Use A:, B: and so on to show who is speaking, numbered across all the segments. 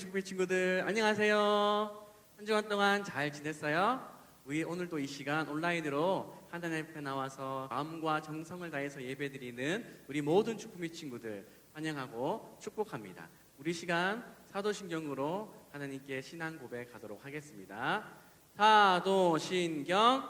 A: 축구의 친구들 안녕하세요. 한 주간 동안 잘 지냈어요? 우리 오늘도 이 시간 온라인으로 하나님 앞에 나와서 마음과 정성을 다해서 예배드리는 우리 모든 축구의 친구들 환영하고 축복합니다. 우리 시간 사도신경으로 하나님께 신앙 고백하도록 하겠습니다. 사도신경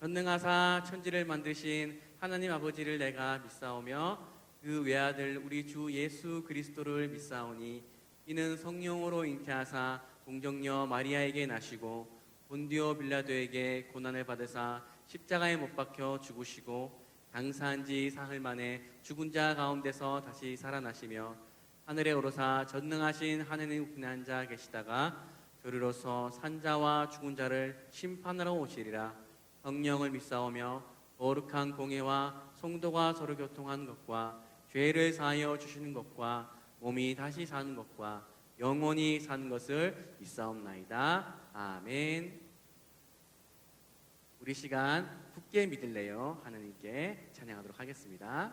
A: 전능하사 천지를 만드신 하나님 아버지를 내가 믿사오며 그 외아들 우리 주 예수 그리스도를 믿사오니 이는 성령으로 잉태하사 동정녀 마리아에게 나시고 본디오 빌라도에게 고난을 받으사 십자가에 못 박혀 죽으시고 장사한 지 사흘 만에 죽은 자 가운데서 다시 살아나시며 하늘에 오르사 전능하신 하느님 분한 자 계시다가 저리로서 산자와 죽은 자를 심판하러 오시리라. 성령을 믿사오며 거룩한 공예와 성도가 서로 교통하는 것과 죄를 사하여 주시는 것과 몸이 다시 사는 것과 영원히 사는 것을 믿사옵나이다. 아멘. 우리 시간 굳게 믿을래요. 하나님께 찬양하도록 하겠습니다.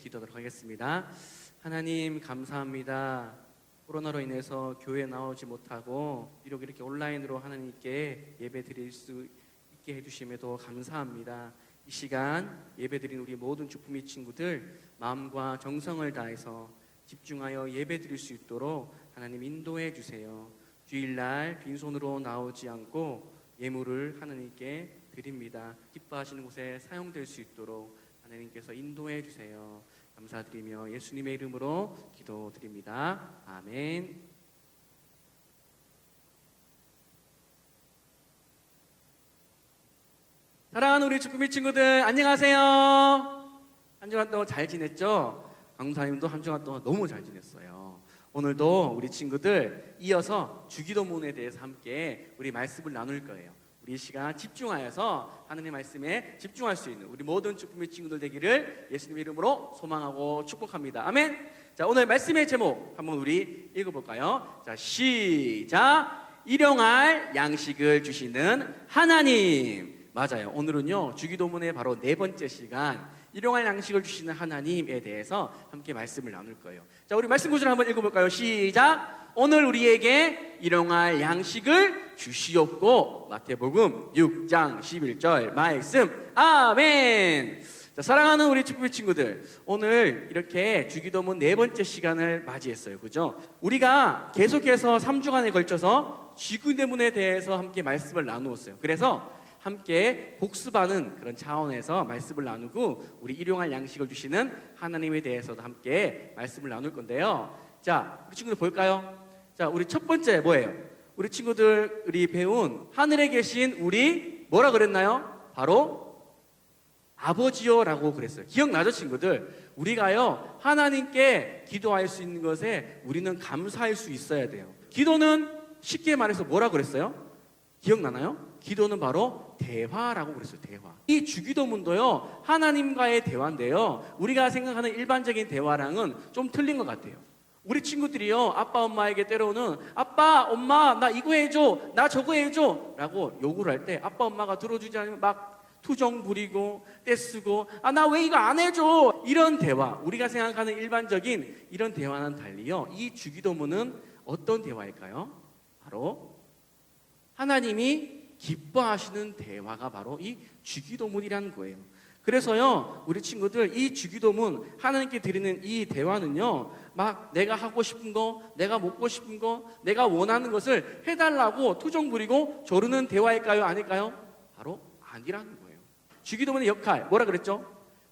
A: 기도하도록 하겠습니다 하나님 감사합니다 코로나로 인해서 교회에 나오지 못하고 비록 이렇게 온라인으로 하나님께 예배 드릴 수 있게 해주심에도 감사합니다. 이 시간 예배 드린 우리 모든 주품이 친구들 마음과 정성을 다해서 집중하여 예배 드릴 수 있도록 하나님 인도해 주세요. 주일날 빈손으로 나오지 않고 예물을 하나님께 드립니다. 기뻐하시는 곳에 사용될 수 있도록 하나님께서 인도해 주세요. 감사드리며 예수님의 이름으로 기도드립니다. 아멘. 사랑하는 우리 주꾸미 친구들 안녕하세요. 한 주간 동안 잘 지냈죠? 강사님도 한 주간 동안 너무 잘 지냈어요. 오늘도 우리 친구들 이어서 주기도문에 대해서 함께 우리 말씀을 나눌 거예요. 우리 이 시간 집중하여서 하나님 말씀에 집중할 수 있는 우리 모든 주꾸미 친구들 되기를 예수님 이름으로 소망하고 축복합니다. 아멘. 자 오늘 말씀의 제목 한번 우리 읽어볼까요? 자 시작. 일용할 양식을 주시는 하나님. 맞아요. 오늘은요 주기도문의 바로 네 번째 시간 일용할 양식을 주시는 하나님에 대해서 함께 말씀을 나눌 거예요. 자, 우리 말씀 구절 한번 읽어볼까요? 시작. 오늘 우리에게 일용할 양식을 주시옵고 마태복음 6장 11절 말씀 아멘. 자, 사랑하는 우리 축구부 친구들, 오늘 이렇게 주기도문 네 번째 시간을 맞이했어요. 그죠? 우리가 계속해서 3주간에 걸쳐서 주기도문에 대해서 함께 말씀을 나누었어요. 그래서 함께 복습하는 그런 차원에서 말씀을 나누고 우리 일용할 양식을 주시는 하나님에 대해서도 함께 말씀을 나눌 건데요. 자, 우리 친구들 볼까요? 자, 우리 첫 번째 뭐예요? 우리 친구들이 배운 하늘에 계신 우리 뭐라 그랬나요? 바로 아버지요라고 그랬어요. 기억나죠, 친구들? 우리가요, 하나님께 기도할 수 있는 것에 우리는 감사할 수 있어야 돼요. 기도는 쉽게 말해서 뭐라 그랬어요? 기억나나요? 기도는 바로 대화라고 그랬어요, 대화. 이 주기도문도요, 하나님과의 대화인데요, 우리가 생각하는 일반적인 대화랑은 좀 틀린 것 같아요. 우리 친구들이요, 아빠, 엄마에게 때로는 아빠, 엄마, 나 이거 해줘, 나 저거 해줘 라고 요구를 할 때 아빠, 엄마가 들어주지 않으면 막 투정 부리고 떼쓰고 아 나 왜 이거 안 해줘 이런 대화 우리가 생각하는 일반적인 이런 대화는 달리요 이 주기도문은 어떤 대화일까요? 바로 하나님이 기뻐하시는 대화가 바로 이 주기도문이라는 거예요. 그래서요 우리 친구들 이 주기도문 하나님께 드리는 이 대화는요 막 내가 하고 싶은 거 내가 먹고 싶은 거 내가 원하는 것을 해달라고 투정 부리고 조르는 대화일까요 아닐까요? 바로 아니라는 거예요. 주기도문의 역할 뭐라 그랬죠?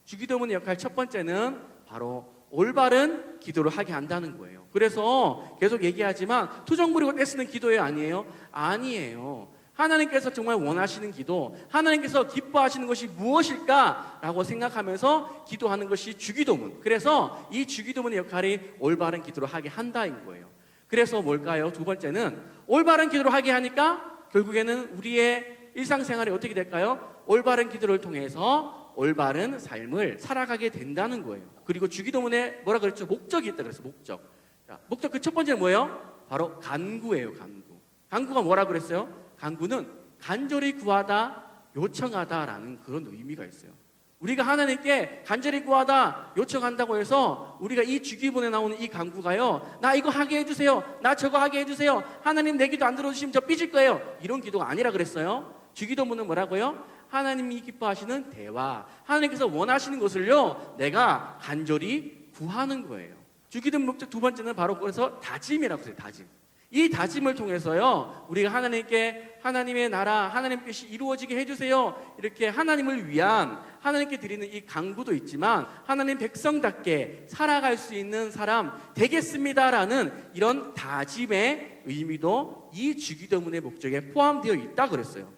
A: 주기도문의 역할 첫 번째는 바로 올바른 기도를 하게 한다는 거예요. 그래서 계속 얘기하지만 투정 부리고 떼쓰는 기도예요, 아니에요? 아니에요. 하나님께서 정말 원하시는 기도, 하나님께서 기뻐하시는 것이 무엇일까라고 생각하면서 기도하는 것이 주기도문. 그래서 이 주기도문의 역할이 올바른 기도를 하게 한다인 거예요. 그래서 뭘까요? 두 번째는 올바른 기도를 하게 하니까 결국에는 우리의 일상생활이 어떻게 될까요? 올바른 기도를 통해서 올바른 삶을 살아가게 된다는 거예요. 그리고 주기도문에 뭐라 그랬죠? 목적이 있다 그랬어요. 목적. 자, 목적 그 첫 번째는 뭐예요? 바로 간구예요. 간구. 간구가 뭐라 그랬어요? 간구는 간절히 구하다, 요청하다라는 그런 의미가 있어요. 우리가 하나님께 간절히 구하다, 요청한다고 해서 우리가 이 주기본에 나오는 이 간구가요, 나 이거 하게 해주세요, 나 저거 하게 해주세요, 하나님 내 기도 안 들어주시면 저 삐질 거예요. 이런 기도가 아니라 그랬어요. 주기도문은 뭐라고요? 하나님이 기뻐하시는 대화, 하나님께서 원하시는 것을요, 내가 간절히 구하는 거예요. 주기도문 목적 두 번째는 바로 그래서 다짐이라고 해요, 다짐. 이 다짐을 통해서요, 우리가 하나님께 하나님의 나라, 하나님 뜻이 이루어지게 해주세요. 이렇게 하나님을 위한 하나님께 드리는 이 강구도 있지만 하나님 백성답게 살아갈 수 있는 사람 되겠습니다라는 이런 다짐의 의미도 이 주기도문의 목적에 포함되어 있다 그랬어요.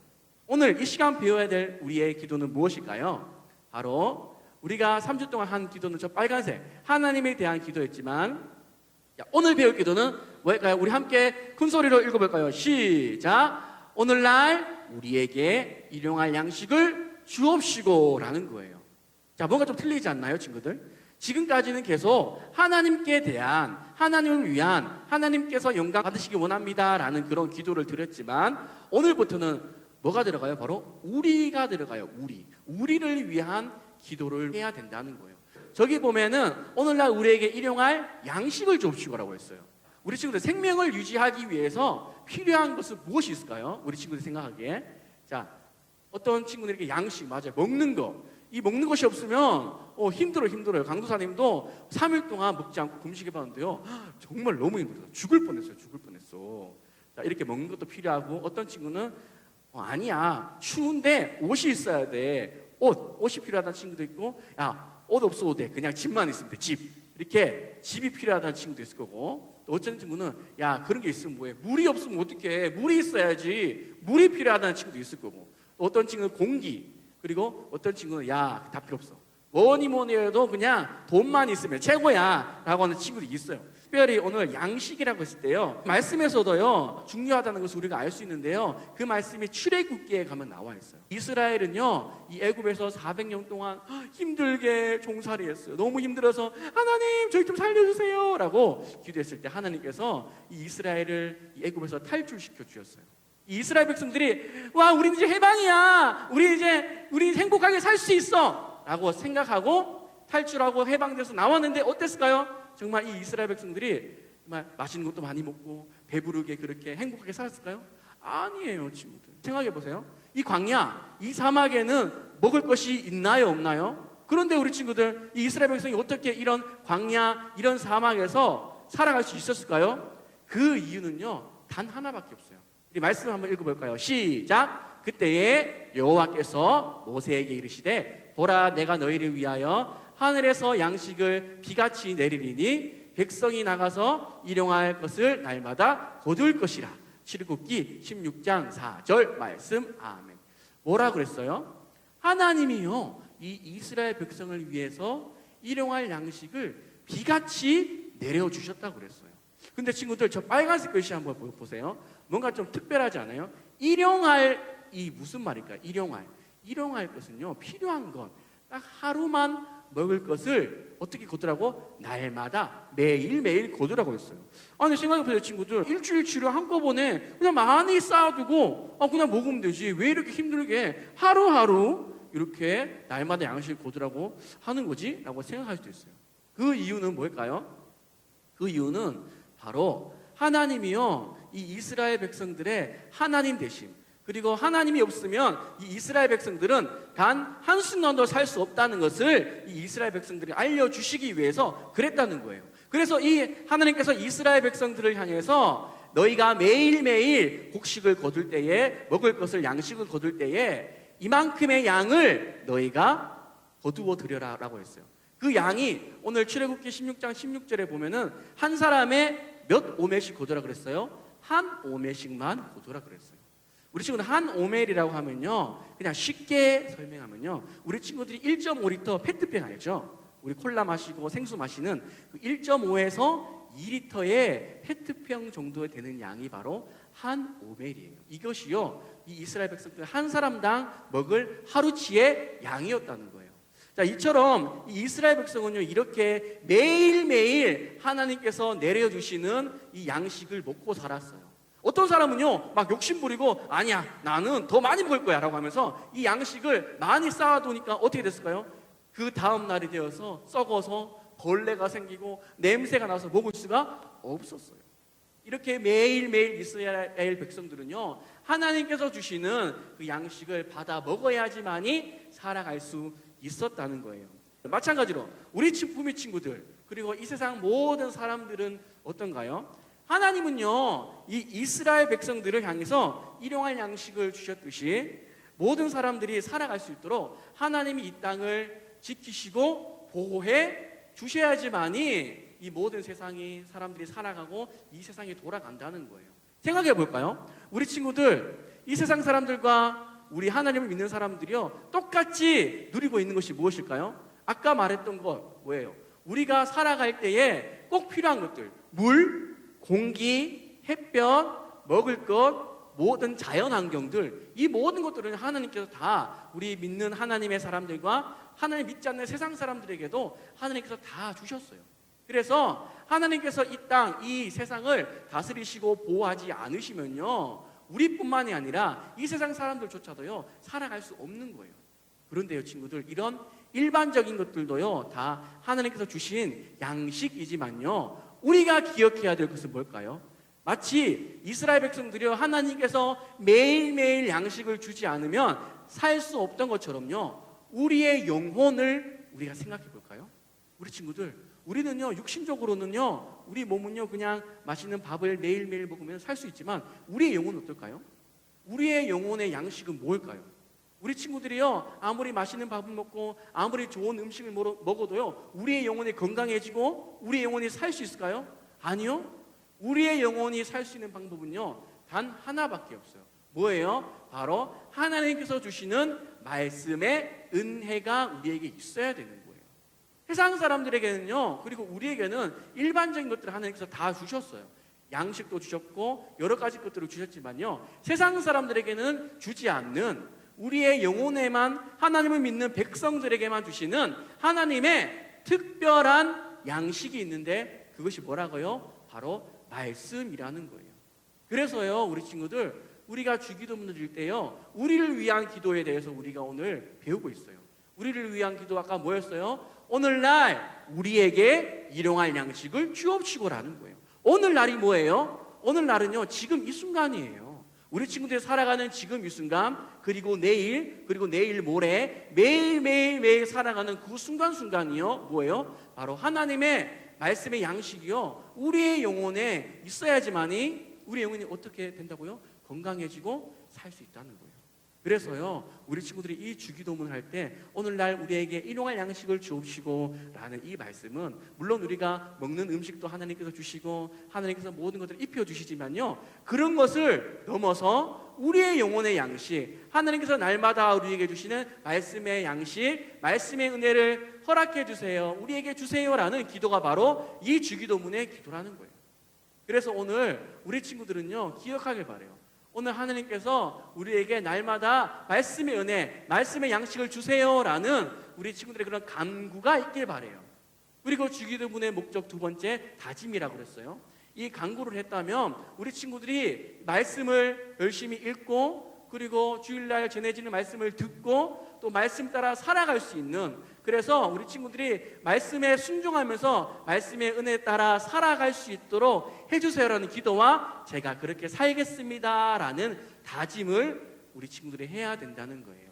A: 오늘 이 시간 배워야 될 우리의 기도는 무엇일까요? 바로 우리가 3주 동안 한 기도는 저 빨간색 하나님에 대한 기도였지만 자, 오늘 배울 기도는 뭘까요? 우리 함께 큰 소리로 읽어볼까요? 시작. 오늘날 우리에게 일용할 양식을 주옵시고라는 거예요. 자, 뭔가 좀 틀리지 않나요, 친구들? 지금까지는 계속 하나님께 대한 하나님을 위한 하나님께서 영광 받으시기 원합니다 라는 그런 기도를 드렸지만 오늘부터는 뭐가 들어가요? 바로 우리가 들어가요. 우리. 우리를 위한 기도를 해야 된다는 거예요. 저기 보면은 오늘날 우리에게 일용할 양식을 줍시고라고 했어요. 우리 친구들 생명을 유지하기 위해서 필요한 것은 무엇이 있을까요? 우리 친구들 생각하기에 자 어떤 친구들에게 양식 맞아요 먹는 거. 이 먹는 것이 없으면 어, 힘들어 힘들어요. 강도사님도 3일 동안 먹지 않고 금식해 봤는데요. 정말 너무 힘들어요. 죽을 뻔했어요. 죽을 뻔했어. 자 이렇게 먹는 것도 필요하고 어떤 친구는 어, 아니야 추운데 옷이 있어야 돼. 옷 옷이 필요하다는 친구도 있고 야 옷 없어도 돼. 그냥 집만 있으면 돼. 집. 이렇게 집이 필요하다는 친구도 있을 거고 또 어떤 친구는 야 그런 게 있으면 뭐해? 물이 없으면 어떡해? 물이 있어야지. 물이 필요하다는 친구도 있을 거고. 또 어떤 친구는 공기 그리고 어떤 친구는 야 다 필요 없어. 뭐니 뭐니 해도 그냥 돈만 있으면 최고야. 라고 하는 친구도 있어요 특별히 오늘 양식이라고 했을 때요 말씀에서도요 중요하다는 것을 우리가 알 수 있는데요 그 말씀이 출애굽기에 가면 나와 있어요. 이스라엘은요 이 애굽에서 400년 동안 힘들게 종살이 했어요. 너무 힘들어서 하나님 저희 좀 살려주세요 라고 기도했을 때 하나님께서 이 이스라엘을 이 애굽에서 탈출시켜 주셨어요. 이 이스라엘 백성들이 와 우리 이제 해방이야. 우리 이제 우리 행복하게 살 수 있어. 라고 생각하고 탈출하고 해방돼서 나왔는데 어땠을까요? 정말 이 이스라엘 백성들이 정말 맛있는 것도 많이 먹고 배부르게 그렇게 행복하게 살았을까요? 아니에요, 친구들. 생각해 보세요. 이 광야, 이 사막에는 먹을 것이 있나요, 없나요? 그런데 우리 친구들, 이 이스라엘 백성이 어떻게 이런 광야, 이런 사막에서 살아갈 수 있었을까요? 그 이유는요, 단 하나밖에 없어요. 우리 말씀 한번 읽어볼까요? 시작. 그때에 여호와께서 모세에게 이르시되 보라 내가 너희를 위하여 하늘에서 양식을 비같이 내리리니 백성이 나가서 일용할 것을 날마다 거둘 것이라. 출애굽기 16장 4절 말씀 아멘. 뭐라 그랬어요? 하나님이요 이 이스라엘 백성을 위해서 일용할 양식을 비같이 내려 주셨다고 그랬어요. 근데 친구들 저 빨간색 글씨 한번 보- 보세요. 뭔가 좀 특별하지 않아요? 일용할 이 무슨 말일까? 일용할 일용할 것은요 필요한 것딱 하루만 먹을 것을 어떻게 거두라고 날마다 매일 매일 거두라고 했어요. 아니 생각해보세요 친구들 일주일치를 한꺼번에 그냥 많이 쌓아두고 아 그냥 먹으면 되지 왜 이렇게 힘들게 하루하루 이렇게 날마다 양식을 거두라고 하는 거지? 라고 생각할 수도 있어요. 그 이유는 뭘까요? 그 이유는 바로 하나님이요 이 이스라엘 백성들의 하나님 되심 그리고 하나님이 없으면 이 이스라엘 백성들은 단 한순간도 살 수 없다는 것을 이 이스라엘 백성들이 알려주시기 위해서 그랬다는 거예요. 그래서 이 하나님께서 이스라엘 백성들을 향해서 너희가 매일매일 곡식을 거둘 때에 먹을 것을 양식을 거둘 때에 이만큼의 양을 너희가 거두어 드려라 라고 했어요. 그 양이 오늘 출애굽기 16장 16절에 보면은 한 사람의 몇 오멜씩 거두라 그랬어요? 한 오멜씩만 거두라 그랬어요. 우리 친구들 한 오멜이라고 하면요. 그냥 쉽게 설명하면요. 우리 친구들이 1.5리터 페트병 알죠? 우리 콜라 마시고 생수 마시는 그 1.5에서 2리터의 페트병 정도 되는 양이 바로 한 오멜이에요. 이것이요. 이 이스라엘 백성들 한 사람당 먹을 하루치의 양이었다는 거예요. 자, 이처럼 이 이스라엘 백성은요, 이렇게 매일매일 하나님께서 내려주시는 이 양식을 먹고 살았어요. 어떤 사람은요, 막 욕심부리고, 아니야, 나는 더 많이 먹을 거야. 라고 하면서 이 양식을 많이 쌓아두니까 어떻게 됐을까요? 그 다음 날이 되어서 썩어서 벌레가 생기고 냄새가 나서 먹을 수가 없었어요. 이렇게 매일매일 이스라엘 백성들은요, 하나님께서 주시는 그 양식을 받아 먹어야지만이 살아갈 수 있었다는 거예요. 마찬가지로 우리 친구미 친구들 그리고 이 세상 모든 사람들은 어떤가요? 하나님은요 이 이스라엘 백성들을 향해서 일용할 양식을 주셨듯이 모든 사람들이 살아갈 수 있도록 하나님이 이 땅을 지키시고 보호해 주셔야지만이 이 모든 세상이 사람들이 살아가고 이 세상이 돌아간다는 거예요. 생각해 볼까요? 우리 친구들 이 세상 사람들과 우리 하나님을 믿는 사람들이요 똑같이 누리고 있는 것이 무엇일까요? 아까 말했던 것 뭐예요? 우리가 살아갈 때에 꼭 필요한 것들 물, 공기, 햇볕, 먹을 것 모든 자연 환경들 이 모든 것들은 하나님께서 다 우리 믿는 하나님의 사람들과 하나님 믿지 않는 세상 사람들에게도 하나님께서 다 주셨어요. 그래서 하나님께서 이 땅, 이 세상을 다스리시고 보호하지 않으시면요. 우리뿐만이 아니라 이 세상 사람들조차도요. 살아갈 수 없는 거예요. 그런데요, 친구들, 이런 일반적인 것들도요. 다 하나님께서 주신 양식이지만요. 우리가 기억해야 될 것은 뭘까요? 마치 이스라엘 백성들이요. 하나님께서 매일매일 양식을 주지 않으면 살 수 없던 것처럼요. 우리의 영혼을 우리가 생각해 볼까요? 우리 친구들, 우리는요, 육신적으로는요, 우리 몸은요, 그냥 맛있는 밥을 매일매일 먹으면 살 수 있지만, 우리의 영혼은 어떨까요? 우리의 영혼의 양식은 뭘까요? 우리 친구들이요, 아무리 맛있는 밥을 먹고, 아무리 좋은 음식을 먹어- 먹어도요, 우리의 영혼이 건강해지고, 우리의 영혼이 살 수 있을까요? 아니요. 우리의 영혼이 살 수 있는 방법은요, 단 하나밖에 없어요. 뭐예요? 바로 하나님께서 주시는 말씀의 은혜가 우리에게 있어야 되는 거예요. 세상 사람들에게는요, 그리고 우리에게는 일반적인 것들을 하나님께서 다 주셨어요. 양식도 주셨고, 여러 가지 것들을 주셨지만요, 세상 사람들에게는 주지 않는 우리의 영혼에만 하나님을 믿는 백성들에게만 주시는 하나님의 특별한 양식이 있는데 그것이 뭐라고요? 바로 말씀이라는 거예요. 그래서요, 우리 친구들, 우리가 주기도문을 드릴 때요, 우리를 위한 기도에 대해서 우리가 오늘 배우고 있어요. 우리를 위한 기도 아까 뭐였어요? 오늘날 우리에게 일용할 양식을 주옵시고라는 거예요. 오늘날이 뭐예요? 오늘날은요 지금 이 순간이에요. 우리 친구들이 살아가는 지금 이 순간 그리고 내일 그리고 내일 모레 매일 매일 매일 살아가는 그 순간 순간이요 뭐예요? 바로 하나님의 말씀의 양식이요 우리의 영혼에 있어야지만이 우리 영혼이 어떻게 된다고요? 건강해지고 살 수 있다는 거예요. 그래서요 우리 친구들이 이 주기도문을 할 때 오늘날 우리에게 일용할 양식을 주옵시고 라는 이 말씀은 물론 우리가 먹는 음식도 하나님께서 주시고 하나님께서 모든 것들을 입혀 주시지만요 그런 것을 넘어서 우리의 영혼의 양식 하나님께서 날마다 우리에게 주시는 말씀의 양식 말씀의 은혜를 허락해 주세요 우리에게 주세요라는 기도가 바로 이 주기도문의 기도라는 거예요. 그래서 오늘 우리 친구들은요 기억하길 바래요. 오늘 하나님께서 우리에게 날마다 말씀의 은혜, 말씀의 양식을 주세요라는 우리 친구들의 그런 간구가 있길 바래요. 그리고 주기도문의 목적 두 번째 다짐이라고 그랬어요. 이 간구를 했다면 우리 친구들이 말씀을 열심히 읽고 그리고 주일날 전해지는 말씀을 듣고 또 말씀 따라 살아갈 수 있는 그래서 우리 친구들이 말씀에 순종하면서 말씀의 은혜 따라 살아갈 수 있도록 해주세요라는 기도와 제가 그렇게 살겠습니다라는 다짐을 우리 친구들이 해야 된다는 거예요.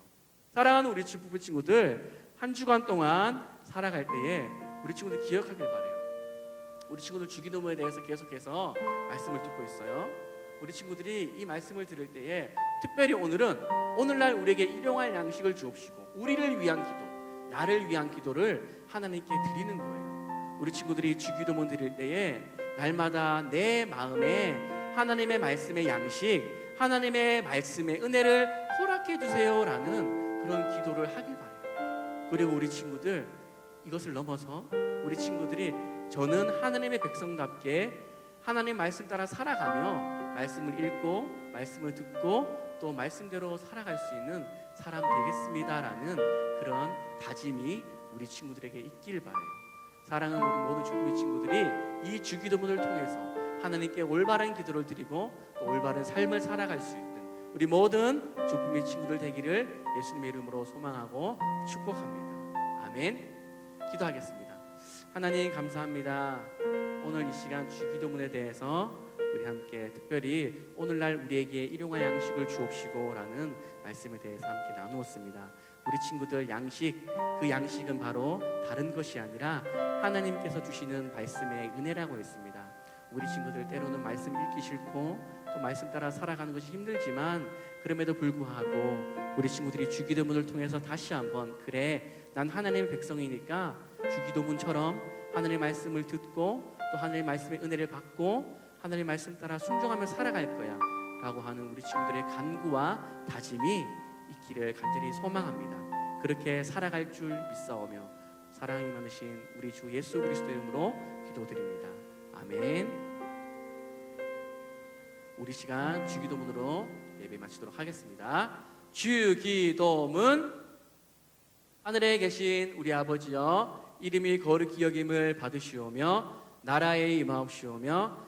A: 사랑하는 우리 부부 친구들 한 주간 동안 살아갈 때에 우리 친구들 기억하길 바래요. 우리 친구들 주기도문에 대해서 계속해서 말씀을 듣고 있어요. 우리 친구들이 이 말씀을 들을 때에 특별히 오늘은 오늘날 우리에게 일용할 양식을 주옵시고 우리를 위한 기도, 나를 위한 기도를 하나님께 드리는 거예요. 우리 친구들이 주기도문 드릴 때에 날마다 내 마음에 하나님의 말씀의 양식, 하나님의 말씀의 은혜를 허락해 주세요라는 그런 기도를 하길 바래요. 그리고 우리 친구들 이것을 넘어서 우리 친구들이 저는 하나님의 백성답게 하나님 말씀 따라 살아가며 말씀을 읽고 말씀을 듣고 또 말씀대로 살아갈 수 있는 사람 되겠습니다라는 그런 다짐이 우리 친구들에게 있길 바래요. 사랑하는 우리 모든 주부의 친구들이 이 주기도문을 통해서 하나님께 올바른 기도를 드리고 또 올바른 삶을 살아갈 수 있는 우리 모든 주부의 친구들 되기를 예수님의 이름으로 소망하고 축복합니다. 아멘. 기도하겠습니다. 하나님 감사합니다. 오늘 이 시간 주기도문에 대해서 우리 함께 특별히 오늘날 우리에게 일용할 양식을 주옵시고라는 말씀에 대해서 함께 나누었습니다. 우리 친구들 양식 그 양식은 바로 다른 것이 아니라 하나님께서 주시는 말씀의 은혜라고 했습니다. 우리 친구들 때로는 말씀 읽기 싫고 또 말씀 따라 살아가는 것이 힘들지만 그럼에도 불구하고 우리 친구들이 주기도문을 통해서 다시 한번 그래 난 하나님의 백성이니까 주기도문처럼 하나님의 말씀을 듣고 또 하나님의 말씀의 은혜를 받고 하나님의 말씀 따라 순종하며 살아갈 거야 라고 하는 우리 친구들의 간구와 다짐이 있기를 간절히 소망합니다. 그렇게 살아갈 줄 믿사오며 사랑이 많으신 우리 주 예수 그리스도 이름으로 기도드립니다. 아멘. 우리 시간 주기도문으로 예배 마치도록 하겠습니다. 주기도문. 하늘에 계신 우리 아버지여 이름이 거룩히 여김을 받으시오며 나라에 임하옵시오며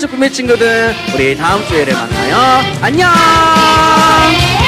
A: 주품의 친구들, 우리 다음 주에를 만나요. 안녕!